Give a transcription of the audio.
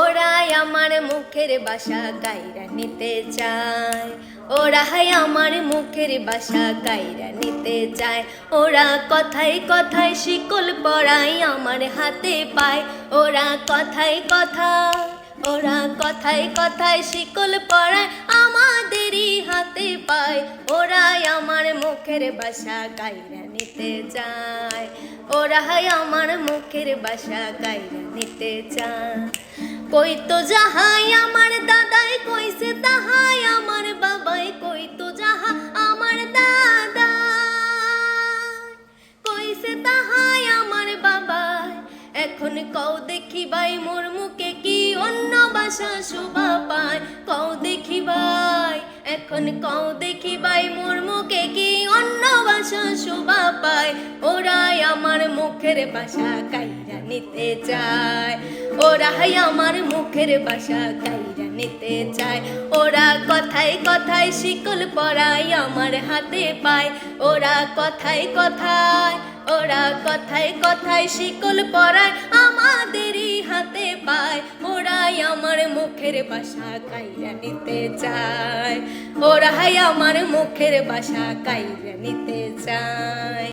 ওরাই আমার মুখের বাসা গাইরা নিতে চায়। ওরাই আমার মুখের বাসা গাইরা নিতে চায়। ওরা কথায় কথায় শিকল পড়াই আমার হাতে পায়। ওরা কথায় কথায়, ওরা কথায় কথায় শিকল পড়ায় আমাদেরই হাতে পায়। ওরাই আমার মুখের বাসা গাইরা নিতে চায়। ওরা হাই আমার মুখের বাসা গাইরা নিতে চায়। কই তো যাহাই আমার দাদাই কইছে তাহাই আমার বাবাই, কই তো যাহা আমার দাদা কইছে তাহাই আমার বাবাই, এখন কও দেখি ভাই মোর মুখে কি অন্য বাসা শোভা পায়। কও দেখি ভাই, এখন কও দেখি ভাই মোর মুখে কি অন্য বাসা শোভা পায়। আমার মুখের বাসা কাইরা নিতে চায়। ওরা হাই আমার মুখের বাসা কাইরা নিতে চায়। ওরা কথায় কথায় শিকল পরাই আমার হাতে পায়। ওরা কথায় কথায়, ওরা কথায় কথায় শিকল পরায় আমাদেরই হাতে পায়। ওরাই আমার মুখের বাসা কাইরা নিতে চায়। ওরাই আমার মুখের বাসা কাইরা নিতে চায়।